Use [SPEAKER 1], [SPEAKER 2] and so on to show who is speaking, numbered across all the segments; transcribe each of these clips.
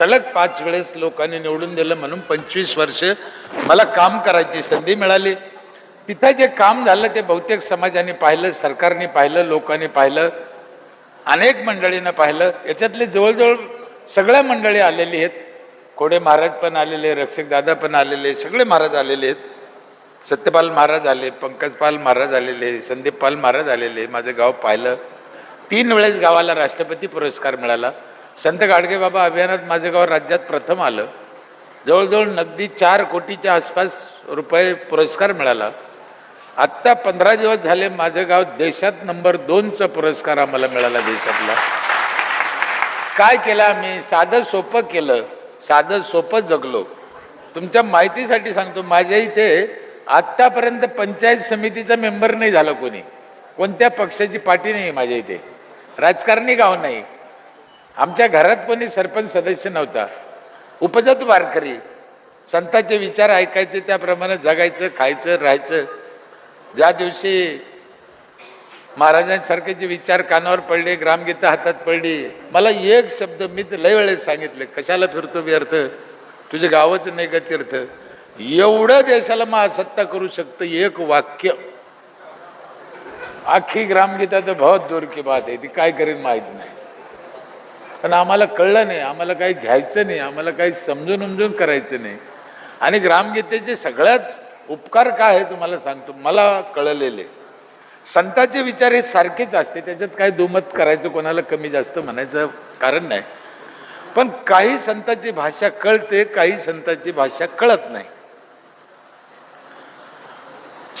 [SPEAKER 1] सलग पाच वेळेस लोकांनी निवडून दिलं म्हणून पंचवीस वर्ष मला काम करायची संधी मिळाली. तिथं जे काम झालं ते बहुतेक समाजाने पाहिलं सरकारने पाहिलं लोकांनी पाहिलं अनेक मंडळींना पाहिलं. याच्यातले जवळजवळ सगळ्या मंडळी आलेली आहेत. कोडे महाराज पण आलेले रक्षक दादा पण आलेले सगळे महाराज आलेले आहेत. सत्यपाल महाराज आले पंकजपाल महाराज आलेले संदीपपाल महाराज आलेले माझं गाव पाहिलं. तीन वेळेस गावाला राष्ट्रपती पुरस्कार मिळाला. संत गाडगे बाबा अभियानात माझं गाव राज्यात प्रथम आलं. जवळजवळ नगदी चार कोटीच्या आसपास रुपये पुरस्कार मिळाला. आत्ता पंधरा दिवस झाले माझं गाव देशात नंबर दोनचा पुरस्कार आम्हाला मिळाला देशातला. काय केलं आम्ही? साधं सोपं केलं. साधं सोपं जगलो. तुमच्या माहितीसाठी सांगतो माझ्या इथे आत्तापर्यंत पंचायत समितीचा मेंबर नाही झाला कोणी. कोणत्या पक्षाची पाठी नाही माझ्या इथे. राजकारणी गाव नाही. आमच्या घरात कोणी सरपंच सदस्य नव्हता. उपजत वारकरी. संतांचे विचार ऐकायचे त्याप्रमाणे जगायचं खायचं राहायचं. ज्या दिवशी महाराजांसारखे जे विचार कानावर पडले ग्रामगीता हातात पडली मला एक शब्द मी तर लय वेळेस सांगितले कशाला फिरतो व्यर्थ तुझे गावच नाही का तीर्थ? एवढं देशाला महासत्ता करू शकतं एक वाक्य. अख्खी ग्रामगीता तर बहुत दूर की बात आहे ती काय करेन माहीत नाही. पण आम्हाला कळलं नाही आम्हाला काही घ्यायचं नाही आम्हाला काही समजून उमजून करायचं नाही. आणि ग्रामगीतेचे सगळ्यात उपकार काय आहे तुम्हाला सांगतो मला कळलेले. संतांचे विचार हे सारखेच असते त्याच्यात काही दुमत करायचं कोणाला कमी जास्त म्हणायचं कारण नाही. पण काही संतांची भाषा कळते काही संतांची भाषा कळत नाही.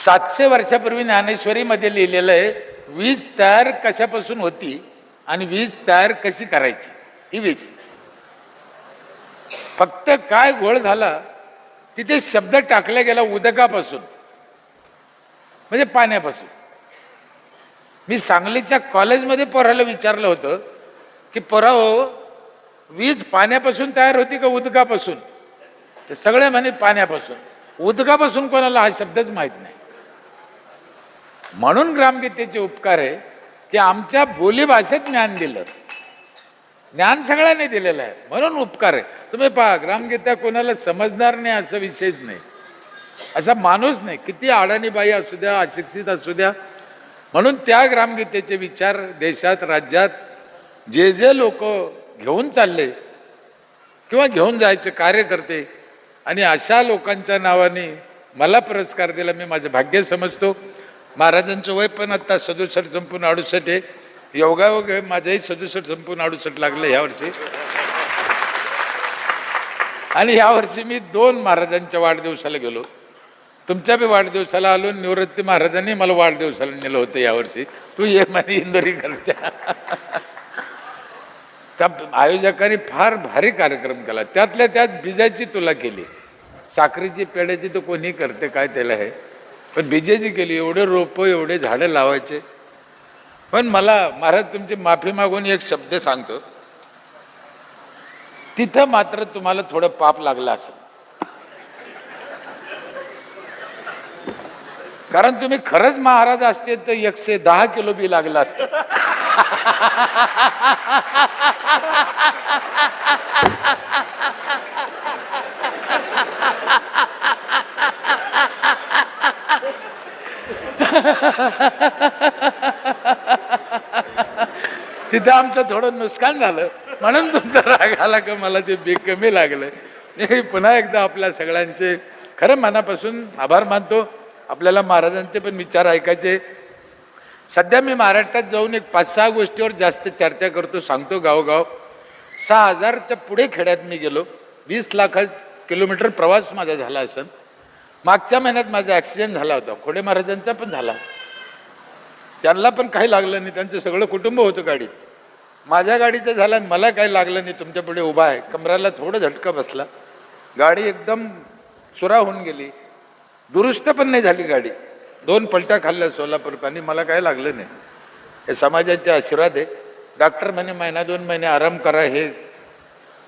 [SPEAKER 1] सातशे वर्षापूर्वी ज्ञानेश्वरीमध्ये लिहिलेलं आहे वीज तयार कशापासून होती? आणि वीज तयार कशी करायची? ही वीज. फक्त काय घोळ झाला तिथे शब्द टाकला गेला उदकापासून. म्हणजे पाण्यापासून. मी सांगलीच्या कॉलेजमध्ये पोराला विचारलं होतं की पोरा हो वीज पाण्यापासून तयार होती का उदकापासून? तर सगळे म्हणे पाण्यापासून. उदकापासून कोणाला हा शब्दच माहीत नाही. म्हणून ग्रामगीतेचे उपकार आहे की आमच्या बोलीभाषेत ज्ञान दिलं. ज्ञान सगळ्यांनी दिलेलं आहे. म्हणून उपकार आहे. तुम्ही पहा ग्रामगीता कोणाला समजणार नाही असा विषयच नाही. असा माणूस नाही. किती अडाणीबाई असू द्या अशिक्षित असू द्या. म्हणून त्या ग्रामगीतेचे विचार देशात राज्यात जे जे लोक घेऊन चालले किंवा घेऊन जायचे कार्य करते आणि अशा लोकांच्या नावाने मला पुरस्कार दिला मी माझं भाग्य समजतो. महाराजांचं वय पण आत्ता सदुसष्ट संपून अडुसष्ट आहे. योगायोग माझंही सदुसष्ट संपून अडुसष्ट लागलं यावर्षी आणि यावर्षी मी दोन महाराजांच्या वाढदिवसाला गेलो. तुमच्या बी वाढदिवसाला आलो निवृत्ती महाराजांनी मला वाढदिवसाला नेलं होतं यावर्षी तू ये म्हणे इंदोरीकरच्या त्या आयोजकांनी फार भारी कार्यक्रम केला. त्यातल्या त्यात बिजाची तुला केली. साखरेची पेड्याची तर कोणी करते काय त्याला हे? पण बीजेची केली एवढे रोपं एवढे झाडं लावायचे. पण मला महाराज तुमची माफी मागून एक शब्द सांगतो. तिथं मात्र तुम्हाला थोडं पाप लागलं असेल. कारण तुम्ही खरंच महाराज असते तर एकशे दहा किलो बी लागलं असतं. तिथं आमचं थोडं नुकसान झालं. म्हणून तुमचा राग आला का मला ते बी कमी लागलं. मी पुन्हा एकदा आपल्या सगळ्यांचे खरं मनापासून आभार मानतो. आपल्याला महाराजांचे पण विचार ऐकायचे. सध्या मी महाराष्ट्रात जाऊन एक पाच सहा गोष्टीवर जास्त चर्चा करतो सांगतो गावगाव. सहा हजारच्या पुढे खेड्यात मी गेलो. वीस लाख किलोमीटर प्रवास माझा झाला असेल मागच्या महिन्यात माझा ॲक्सिडेंट झाला होता. खोडे महाराजांचा पण झाला. त्यांना पण काही लागलं नाही. त्यांचं सगळं कुटुंब होतं गाडीत. माझ्या गाडीचं झालं आणि मला काही लागलं नाही. तुमच्यापुढे उभा आहे. कमराला थोडं झटका बसला. गाडी एकदम सुरा होऊन गेली. दुरुस्त पण नाही झाली गाडी. दोन पलट्या खाल्ल्या सोलापूर मला काही लागलं नाही. हे समाजाचे आशीर्वाद आहे. डॉक्टर म्हणे महिना दोन महिने आराम करा. हे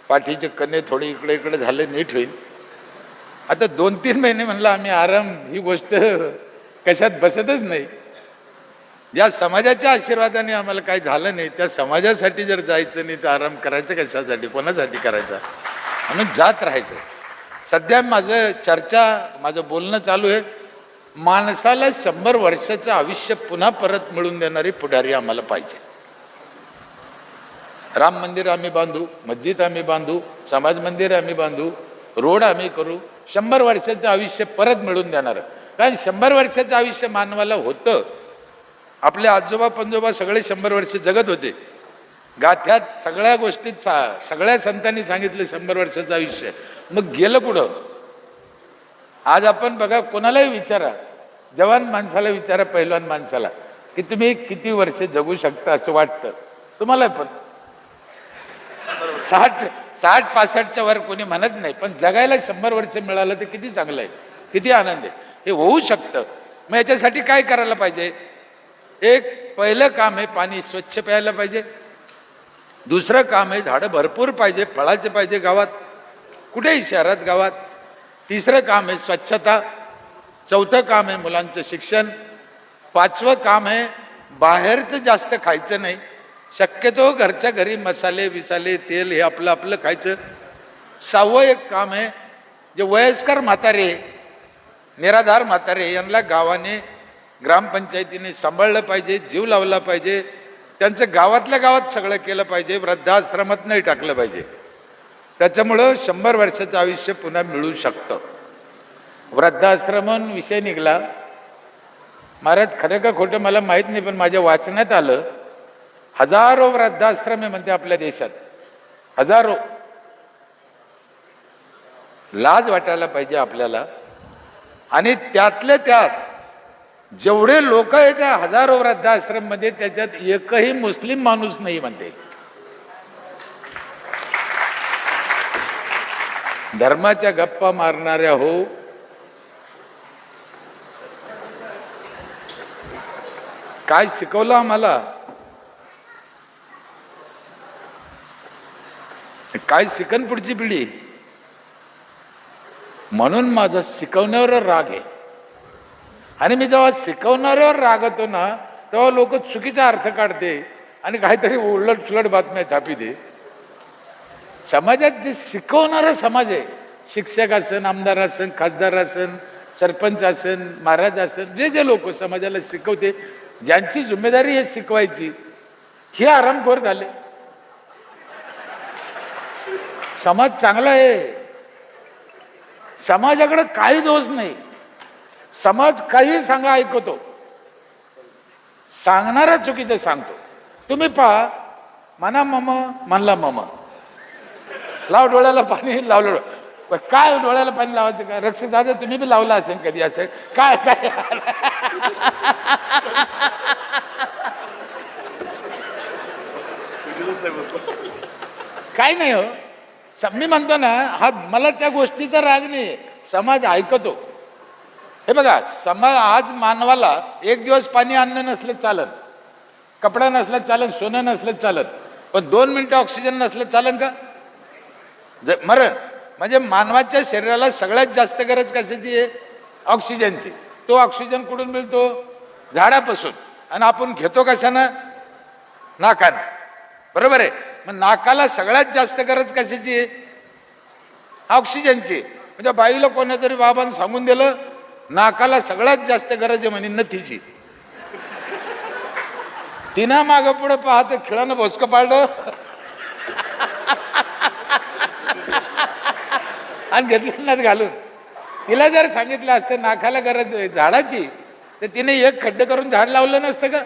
[SPEAKER 1] पाठीचे कणे थोडे इकडे इकडे झाले नीट होईल. आता दोन तीन महिने म्हणलं आम्ही आराम ही गोष्ट कशात बसतच नाही. ज्या समाजाच्या आशीर्वादाने आम्हाला काही झालं नाही त्या समाजासाठी जर जायचं नाही तर आराम करायचं कशासाठी? कोणासाठी करायचा? म्हणून जात राहायचं. सध्या माझं चर्चा माझं बोलणं चालू आहे. माणसाला शंभर वर्षाचं आयुष्य पुन्हा परत मिळून देणारी पुढारी आम्हाला पाहिजे. राम मंदिर आम्ही बांधू मस्जिद आम्ही बांधू समाज मंदिर आम्ही बांधू रोड आम्ही करू शंभर वर्षाचं आयुष्य परत मिळून देणार. कारण शंभर वर्षाचं आयुष्य मानवाला होतं. आपले आजोबा पंजोबा सगळे शंभर वर्ष जगत होते. गाथ्यात सगळ्या गोष्टीत सा सगळ्या संतांनी सांगितलं शंभर वर्षाचं आयुष्य. मग गेलं कुठं आज आपण बघा कोणालाही विचारा. जवान माणसाला विचारा पैलवान माणसाला की तुम्ही किती वर्ष जगू शकता असं वाटतं. तुम्हाला पण. साठ साठ पासष्टच्या वर कोणी म्हणत नाही पण जगायला शंभर वर्ष मिळालं तर किती चांगलं आहे. किती आनंद आहे. हे होऊ शकतं. मग याच्यासाठी काय करायला पाहिजे? एक पहिलं काम आहे पाणी स्वच्छ प्यायला पाहिजे. दुसरं काम आहे झाडं भरपूर पाहिजे फळाचे पाहिजे गावात कुठेही शहरात गावात. तिसरं काम आहे स्वच्छता. चौथं काम आहे मुलांचं शिक्षण. पाचवं काम आहे बाहेरचं जास्त खायचं नाही. शक्यतो घरच्या घरी मसाले विसाले तेल हे आपलं आपलं खायचं. सहावं एक काम आहे जे वयस्कर म्हातारे निराधार म्हातारे यांना गावाने ग्रामपंचायतीने सांभाळलं पाहिजे जीव लावला पाहिजे त्यांचं गावातल्या गावात सगळं केलं पाहिजे वृद्धाश्रमात नाही टाकलं पाहिजे. त्याच्यामुळं शंभर वर्षाचं आयुष्य पुन्हा मिळू शकतं. वृद्धाश्रमन विषय निघाला. महाराज खरं का खोटं मला माहीत नाही पण माझ्या वाचण्यात आलं हजारो वृद्धाश्रम आहे म्हणते आपल्या देशात. हजारो. लाज वाटायला पाहिजे आपल्याला. आणि त्यातल्या त्यात जेवढे लोक आहेत त्या हजारो वृद्धाश्रममध्ये त्याच्यात एकही मुस्लिम माणूस नाही म्हणते. धर्माच्या गप्पा मारणाऱ्या हो. काय शिकवलं आम्हाला? काय शिकन पुढची पिढी? म्हणून माझा शिकवण्यावर राग आहे. आणि मी जेव्हा शिकवणाऱ्यावर रागवतो ना तेव्हा लोक चुकीचा अर्थ काढते आणि काहीतरी उलट सुलट बातम्या छापी दे समाजात जे शिकवणारा समाज आहे शिक्षक असन आमदार असन खासदार असन सरपंच असन महाराज असन जे जे लोक समाजाला शिकवते ज्यांची जिम्मेदारी हे शिकवायची हे आरामखोर झाले. समाज चांगला आहे. समाजाकडे काही दोष नाही. समाज काही सांगा ऐकतो. सांगणारा चुकीचं सांगतो. तुम्ही पहा म्हणा मम म्हणला मम. लाव डोळ्याला पाणी लावलं काय डोळ्याला पाणी लावायचं का? रक्षक दादा तुम्ही बी लावला असेल कधी असेल? काय काय? काय नाही हो. स- मी म्हणतो ना हा मला त्या गोष्टीचा राग नाही समाज ऐकतो. हे बघा समाज आज मानवाला एक दिवस पाणी अन्न नसलं चालत. कपडा नसलं चालत सोनं नसलं चालत. पण दोन मिनिटं ऑक्सिजन नसलं चालन का? ज मरण म्हणजे मानवाच्या शरीराला सगळ्यात जास्त गरज कशाची आहे? ऑक्सिजनची तो ऑक्सिजन कुठून मिळतो? झाडापासून. आणि आपण घेतो कशानं? नाकानं. बरोबर आहे? मग नाकाला सगळ्यात जास्त गरज कशाची आहे? ऑक्सिजनची म्हणजे बाईला कोणातरी बाबांनी सांगून दिलं नाकाला सगळ्यात जास्त गरज आहे म्हणे नथीची. तिनं मागं पुढे पाहत खिळानं भोसकं पाडलं. आणि घेतलं घालून. तिला जर सांगितलं असतं नाकाला गरज झाडाची तर तिने एक खड्डे करून झाड लावलं नसतं का?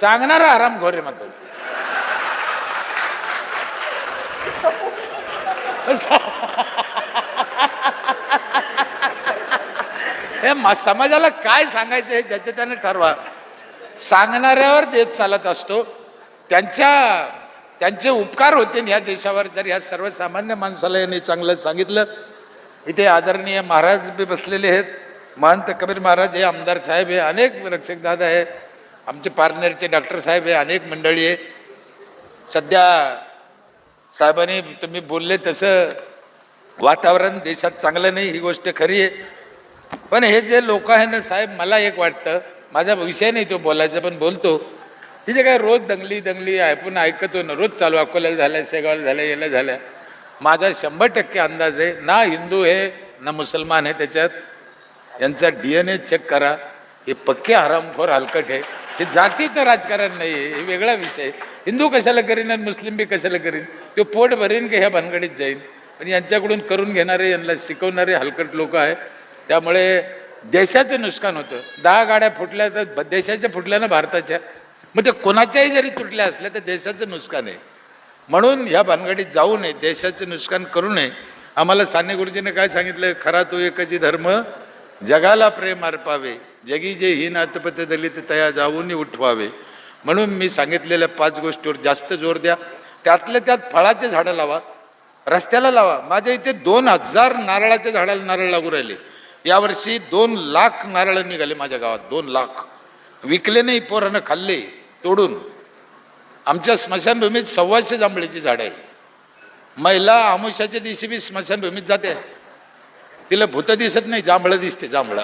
[SPEAKER 1] सांगणार आराम घोरे म्हणतो. हे समाजाला काय सांगायचं हे ज्याच्या त्याने ठरवा. सांगणाऱ्यावर देश चालत असतो. त्यांच्या त्यांचे उपकार होते या देशावर. जर या सर्वसामान्य माणसाला यांनी चांगलं सांगितलं इथे आदरणीय महाराज बी बसलेले आहेत. महंत कबीर महाराज हे आमदार साहेब आहे अनेक रक्षक दादा आहे आमचे पार्टनरचे डॉक्टर साहेब आहे अनेक मंडळी आहे सध्या साहेबांनी तुम्ही बोलले तसं वातावरण देशात चांगलं नाही ही गोष्ट खरी आहे. पण हे जे लोक आहे ना साहेब मला एक वाटतं माझा विषय नाही तो बोलायचा पण बोलतो. हे जे काय रोज दंगली दंगली ऐकून ऐकतो ना रोज चालू अकोल्याला झाल्या शेगावला झाल्या याला झाल्या. माझा शंभर टक्के अंदाज आहे ना हिंदू आहे ना मुसलमान आहे त्याच्यात. यांचा डी एन ए चेक करा. हे पक्के हरामखोर हलकट आहे. हे जातीचं राजकारण नाही आहे हे वेगळा विषय आहे. हिंदू कशाला करीन आणि मुस्लिम बी कशाला करीन? तो पोट भरीन की ह्या भानगडीत जाईन? पण यांच्याकडून करून घेणारे यांना शिकवणारे हलकट लोक आहे त्यामुळे देशाचं नुकसान होतं. दहा गाड्या फुटल्या तर देशाच्या फुटल्या ना भारताच्या. मग ते कोणाच्याही जरी तुटल्या असल्या तर देशाचं नुकसान आहे. म्हणून ह्या भानगडीत जाऊ नये देशाचं नुकसान करू नये. आम्हाला साने गुरुजीने काय सांगितलं? खरा तो एकची धर्म जगाला प्रेम अर्पावे. जगी जे ही नातपते दलित तया जाऊन उठवावे. म्हणून मी सांगितलेल्या पाच गोष्टीवर जास्त जोर द्या. त्यातल्या त्यात फळाचे झाडं लावा रस्त्याला लावा. माझ्या इथे दोन हजार नारळाच्या झाडाला नारळ लागू राहिले. यावर्षी दोन लाख नारळ निघाले माझ्या गावात दोन लाख. विकले नाही पोरानं खाल्ले तोडून. आमच्या स्मशानभूमीत सव्वाशे जांभळीची झाडं आहे. महिला आमुष्याच्या दिवशी बी स्मशानभूमीत जाते. तिला भूत दिसत नाही जांभळं दिसते जांभळं.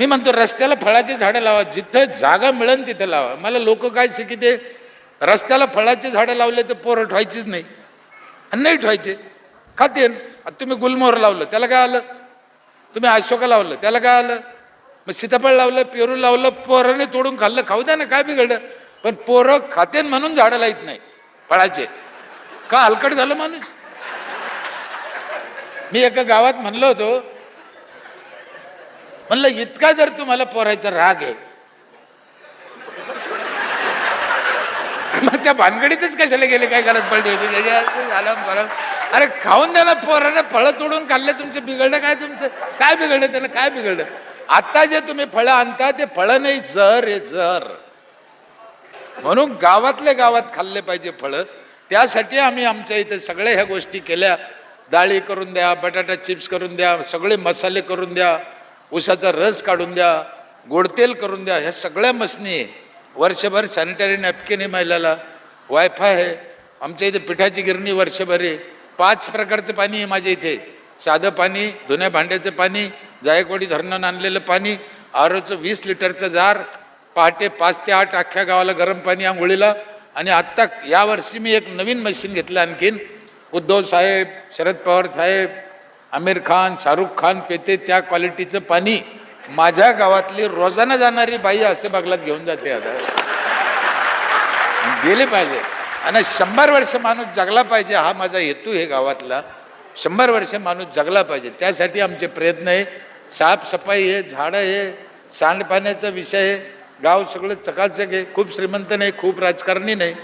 [SPEAKER 1] मी म्हणतो रस्त्याला फळाची झाडं लावा जिथं जागा मिळेल तिथं लावा. मला लोक काय शिकिते? रस्त्याला फळाची झाडं लावले तर पोरं ठवायचीच नाही. आणि नाही ठवायचे. खातेन. तुम्ही गुलमोहर लावलं त्याला काय आलं? तुम्ही अशोका लावलं त्याला काय आलं? मग सीताफळ लावलं पेरू लावलं पोराने तोडून खाल्लं खाऊ द्या ना काय बिघडलं? पण पोरं खातेन म्हणून झाडं लाईत नाही फळाचे. का हलकट झालं माणूस? मी एका गावात म्हणलो होतो म्हणलं इतका जर तुम्हाला पोरायचा राग आहे मग त्या भानगडीतच कशाला गेले काय गरज पडली होती? त्याच्या झालं बरं. अरे खाऊन द्या ना पोराने फळं तोडून खाल्ले तुमचं. बिघडलं काय तुमचं? काय बिघडलं त्याला? काय बिघडलं? आता जे तुम्ही फळं आणता ते फळं नाही. जर हे जर. म्हणून गावातले गावात खाल्ले पाहिजे फळं. त्यासाठी आम्ही आमच्या इथे सगळ्या ह्या गोष्टी केल्या. डाळी करून द्या बटाटा चिप्स करून द्या सगळे मसाले करून द्या उसाचा रस काढून द्या गोडतेल करून द्या. ह्या सगळ्या मसनी आहे. वर्षभर सॅनिटरी नॅपकिन आहे महिलाला. वायफाय आहे. आमच्या इथे पिठाची गिरणी वर्षभर आहे. पाच प्रकारचं पाणी आहे माझ्या इथे. साधं पाणी धुण्या भांड्याचं पाणी जायकवाडी धरणानं आणलेलं पाणी आरोचं वीस लिटरचं जार पहाटे पाच ते आठ अख्ख्या गावाला गरम पाणी आंघोळीला. आणि आत्ता यावर्षी मी एक नवीन मशीन घेतलं आणखीन. उद्धव साहेब शरद पवार साहेब आमिर खान शाहरुख खान पेते त्या क्वालिटीचं पाणी माझ्या गावातली रोजाना जाणारी बाई असे बागलात घेऊन जाते आता. गेले पाहिजे. आणि शंभर वर्ष माणूस जगला पाहिजे हा माझा हेतू आहे गावातला. शंभर वर्ष माणूस जगला पाहिजे. त्यासाठी आमचे प्रयत्न आहे. साफसफाई आहे झाडं आहे सांडपाण्याचा विषय आहे. गाव सगळं चकाचक आहे. खूप श्रीमंत नाही खूप राजकारणी नाही.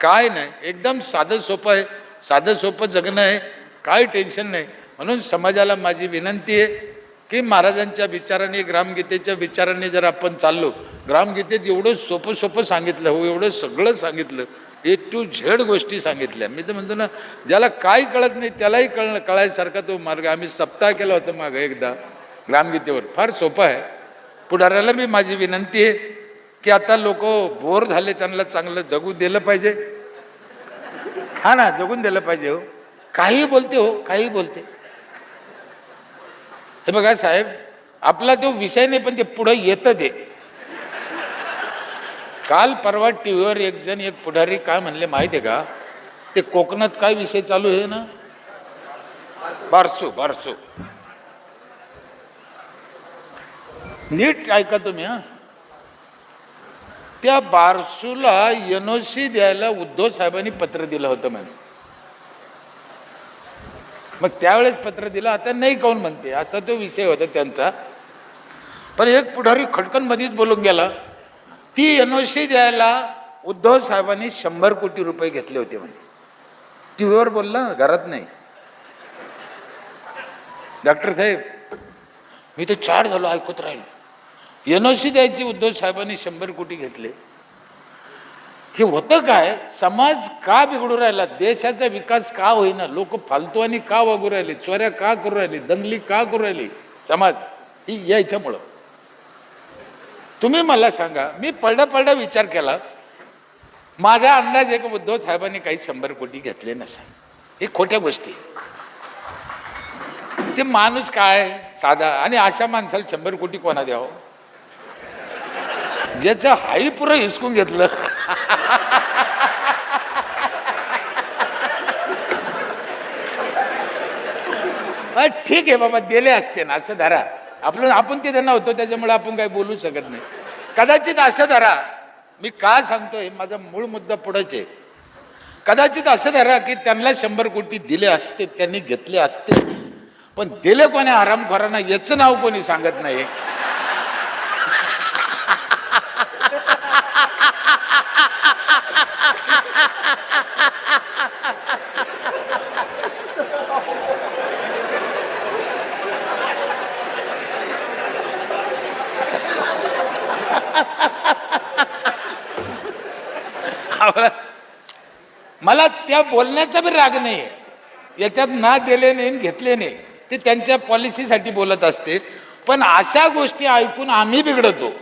[SPEAKER 1] काय नाही. एकदम साधं सोपं आहे. साधं सोपं जगणं आहे. काय टेन्शन नाही. म्हणून समाजाला माझी विनंती आहे की महाराजांच्या विचाराने ग्रामगीतेच्या विचाराने जर आपण चाललो ग्रामगीतेत एवढं सोपं सोपं सांगितलं हो एवढं सगळं सांगितलं ए टू झेड गोष्टी सांगितल्या. मी तर म्हणतो ना ज्याला काय कळत नाही त्यालाही कळणं कळायसारखा तो मार्ग. आम्ही सप्ताह केला होता मागं एकदा ग्रामगीतेवर. फार सोपं आहे. पुढाऱ्याला मी माझी विनंती आहे की आता लोक बोर झाले त्यांना चांगलं जगू दिलं पाहिजे. हा ना जगून दिलं पाहिजे हो. काही बोलते हो काही बोलते. हे बघा साहेब आपला तो विषय नाही पण ते पुढं येतं ते. काल परवा टीव्हीवर एक जण एक पुढारी काय म्हणले माहिती आहे का? ते कोकणात काय विषय चालू आहे ना? बारसू बारसू. नीट ऐका तुम्ही हा. त्या बारसूला एनओसी द्यायला उद्धव साहेबांनी पत्र दिलं होतं म्हणे. मग त्यावेळेस पत्र दिलं आता नाही काऊन म्हणते? असा तो विषय होता त्यांचा. पण एक पुढारी खटकन मध्येच बोलून गेला. ती एनओसी द्यायला उद्धव साहेबांनी शंभर कोटी रुपये घेतले होते म्हणे. टीव्हीवर बोलला घरात नाही. डॉक्टर साहेब. मी तर चार झालो ऐकत राहिलो. एनओसी द्यायची उद्धव साहेबांनी शंभर कोटी घेतले. हे होतं काय? समाज का बिघडू राहिला? देशाचा विकास का होईना? लोक फालतूवानी का वागू राहिले? चोऱ्या का करू राहिली? दंगली का करू राहिली? समाज ही यायच्यामुळं तुम्ही मला सांगा मी पडदा पडदा विचार केला. माझा अंदाज आहे की उद्धव साहेबांनी काही शंभर कोटी घेतले नसा हे खोट्या गोष्टी. ते माणूस काय? साधा आणि अशा माणसाला शंभर कोटी कोणा द्यावं? ज्याचं हाई पुरं हिसकून घेतलं. ठीक आहे बाबा दिले असते ना असं धरा. आपलं आपण ते त्यांना होतो त्याच्यामुळे आपण काही बोलू शकत नाही. कदाचित असं धरा. मी का सांगतोय? माझा मूळ मुद्दा पुढेच आहे. कदाचित असं धरा की त्यांना शंभर कोटी दिले असते त्यांनी घेतले असते. पण दिले कोणी? आरामखोरांना याचं नाव कोणी सांगत नाही आम्हाला- मला त्या बोलण्याचा बी राग नाही याच्यात ना दिले नाही घेतले नाही. ते त्यांच्या पॉलिसीसाठी बोलत असते. पण अशा गोष्टी ऐकून आम्ही बिघडतो.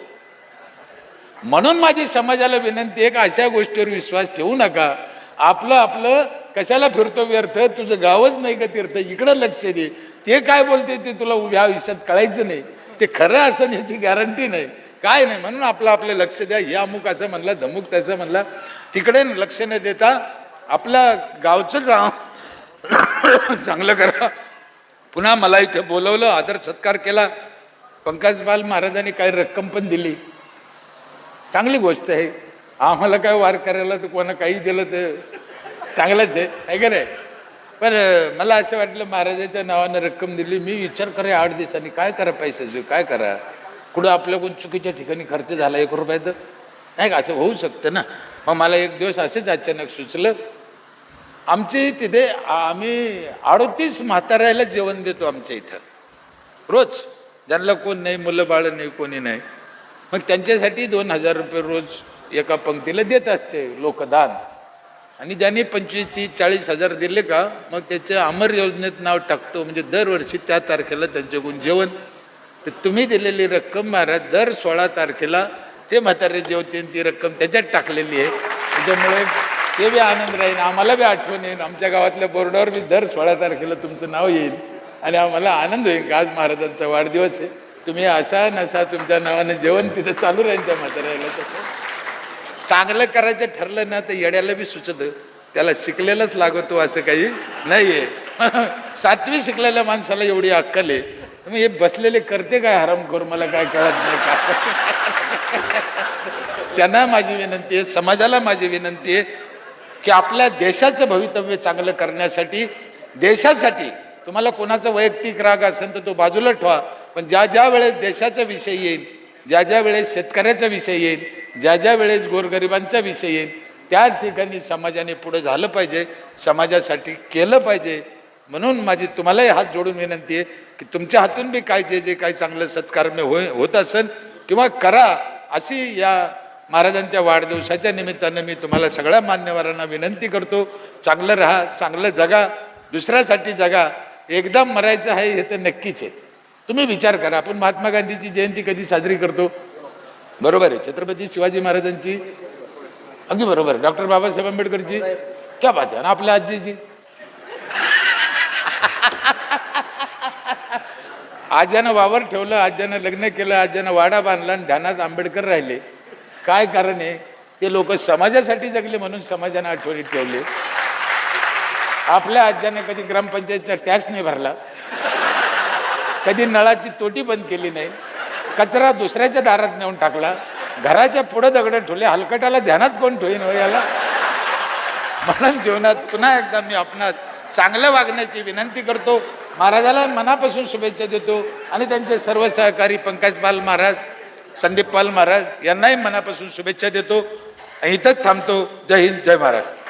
[SPEAKER 1] म्हणून माझी समाजाला विनंती आहे का अशा गोष्टीवर विश्वास ठेवू नका. आपलं आपलं कशाला फिरतो व्यर्थ? तुझं गावच नाही का तीर्थ? इकडं लक्ष दे. ते काय बोलते ते तुला उभ्या आयुष्यात कळायचं नाही. ते खरं असं याची गॅरंटी नाही. काय नाही म्हणून आपलं आपलं लक्ष द्या. हे अमुक असं म्हणला धमुक तसं म्हणला. तिकडे लक्ष न देता आपल्या गावचं जा चांगलं करा. पुन्हा मला इथे बोलवलं आदर सत्कार केला. पंकज बाल महाराजांनी काही रक्कम पण दिली. चांगली गोष्ट आहे. आम्हाला काय वार करायला तर कोणा काही दिलं तर चांगलंच आहे. आहे का नाही? पण मला असं वाटलं महाराजाच्या नावानं रक्कम दिली. मी विचार करे आठ दिवसांनी. काय करा पैशाचं काय करा? कुठं आपल्याकडून चुकीच्या ठिकाणी खर्च झाला एक रुपयाचं? नाही का? असं होऊ शकतं ना. मग मला एक दिवस असंच अचानक सुचलं. आमचे तिथे आम्ही अडोतीस म्हाताऱ्याला जेवण देतो आमच्या इथं. रोज. ज्यांना कोण नाही मुलं बाळ नाही कोणी नाही. मग त्यांच्यासाठी दोन हजार रुपये रोज एका पंक्तीला देत असते लोकदान. आणि ज्यांनी पंचवीस तीस चाळीस हजार दिले का मग त्याच्या अमर योजनेत नाव टाकतो. म्हणजे दरवर्षी त्या तारखेला त्यांच्याकडून जेवण. तर तुम्ही दिलेली रक्कम महाराज दर सोळा तारखेला ते म्हातारे जेवतील ती रक्कम त्याच्यात टाकलेली आहे. त्याच्यामुळे ते बी आनंद राहील आम्हाला बी आठवण येईल आमच्या गावातल्या बोर्डावर बी दर सोळा तारखेला तुमचं नाव येईल आणि आम्हाला आनंद होईल. आज महाराजांचा वाढदिवस आहे. तुम्ही असा नसा तुमच्या नावाने जेवण तिथं चालू राहील त्या म्हाताऱ्याला. तसं चांगलं करायचं ठरलं ना तर येड्याला बी सुचत. त्याला शिकलेलंच लागतो असं काही नाहीये. सातवी शिकलेल्या माणसाला एवढी अक्कल आहे. मग हे बसलेले करते काय हराम करू मला काय कळत नाही का? त्यांना माझी विनंती आहे समाजाला माझी विनंती आहे. की आपल्या देशाचं भवितव्य चांगलं करण्यासाठी देशासाठी तुम्हाला कोणाचा वैयक्तिक राग असेल तर तो बाजूला ठेवा. पण ज्या ज्या वेळेस देशाचा विषय येईल ज्या ज्या वेळेस शेतकऱ्याचा विषय येईल ज्या ज्या वेळेस गोरगरिबांचा विषय येईल त्या ठिकाणी समाजाने पुढे झालं पाहिजे समाजासाठी केलं पाहिजे. म्हणून माझी तुम्हालाही हात जोडून विनंती आहे की तुमच्या हातून बी काय जे जे काही चांगलं सत्कार्य होय होत असेल किंवा करा अशी या महाराजांच्या वाढदिवसाच्या निमित्तानं मी तुम्हाला सगळ्या मान्यवरांना विनंती करतो चांगलं राहा चांगलं जगा दुसऱ्यासाठी जगा. एकदा मरायचं आहे हे तर नक्कीच आहे. तुम्ही विचार करा आपण महात्मा गांधीची जयंती कधी साजरी करतो? बरोबर आहे छत्रपती शिवाजी महाराजांची. अगदी बरोबर डॉक्टर बाबासाहेब आंबेडकरची. क्या बात आहे ना आपल्या आजीची. आज्यानं वावर ठेवलं आज्यानं लग्न केलं आज्यानं वाडा बांधला आणि ध्यानात आंबेडकर राहिले. काय कारण आहे? ते लोक समाजासाठी जगले म्हणून समाजानं आठवणीत ठेवले. आपल्या आज्याने कधी ग्रामपंचायतचा टॅक्स नाही भरला. कधी नळाची तोटी बंद केली नाही. कचरा दुसऱ्याच्या दारात नेऊन टाकला. घराच्या पुढे दगड ठेवले. हलकटाला ध्यानात कोण ठेवीन हो याला? म्हणून जीवनात पुन्हा एकदा मी आपणास चांगलं वागण्याची विनंती करतो. महाराजाला मनापासून शुभेच्छा देतो. आणि त्यांचे सर्व सहकारी पंकजपाल महाराज संदीप पाल महाराज यांनाही मनापासून शुभेच्छा देतो. इथंच थांबतो. जय हिंद जय महाराष्ट्र.